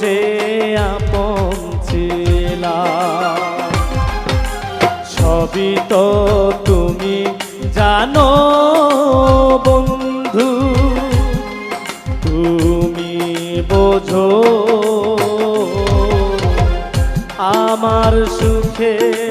যে আপন ছিলাম। সবই তো তুমি জানো বন্ধু তুমি বোঝো। আমার সুখের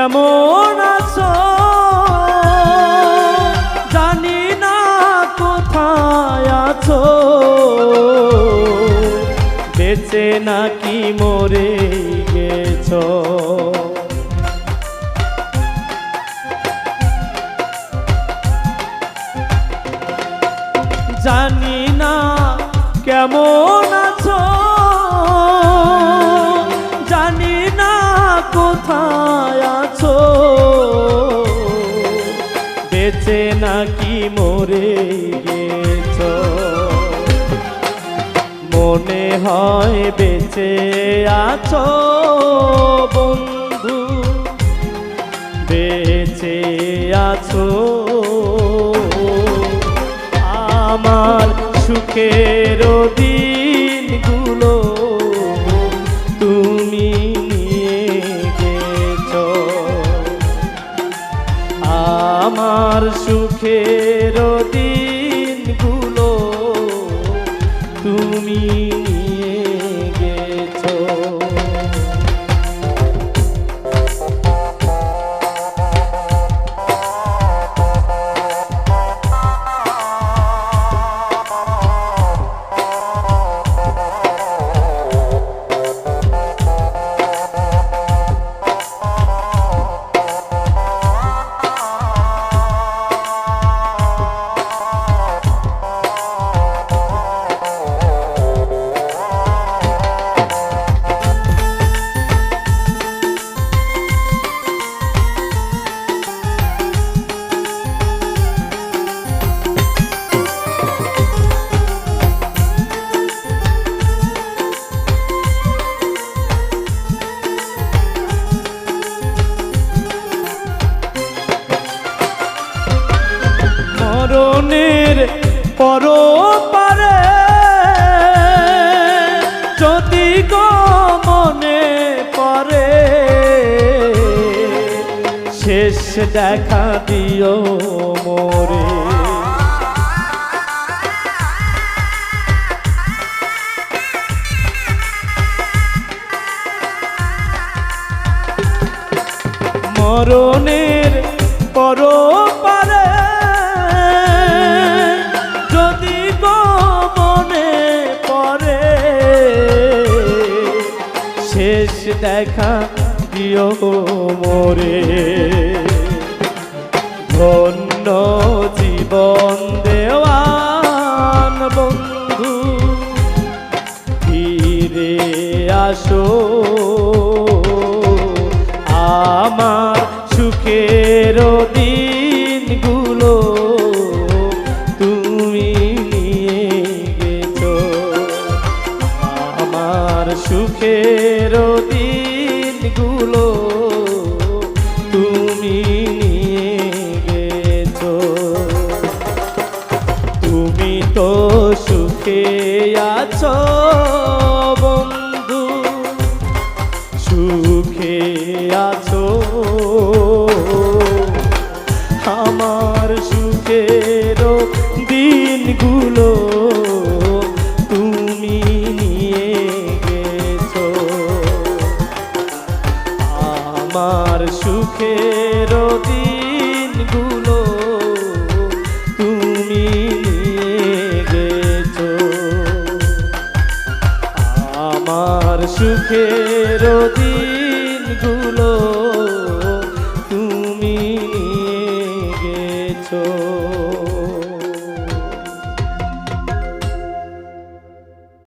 কেমন আছো? জানি না কোথায় আছো। বেঁচে নাকি মরে গেছো? জানি না কেমন বেঁচে নাকি মরে গেছো? মনে হয় বেঁচে আছো বন্ধু বেঁচে আছো। আমার সুখের দিনগুলো আমার সুখের দেখা দিও মোরে। মরণের পর দেখা দিও মোরে। ধন্য জীবন দেওয়ান বন্ধু। ফিরে আসো। আমার সুখের দিনগুলো তুমি নিয়ে গেছো। আমার সুখের সুখে আছো বন্ধু। সুখে আছো আমার সুখের দিনগুলো